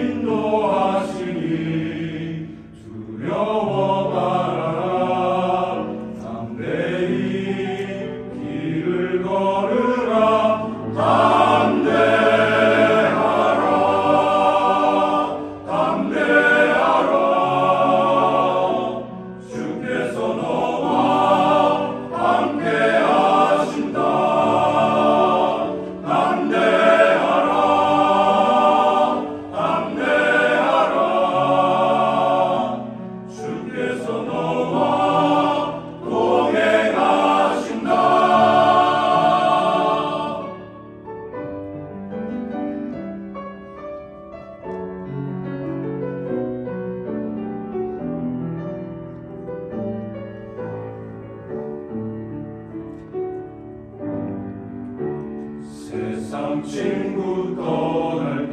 in no 친구 떠날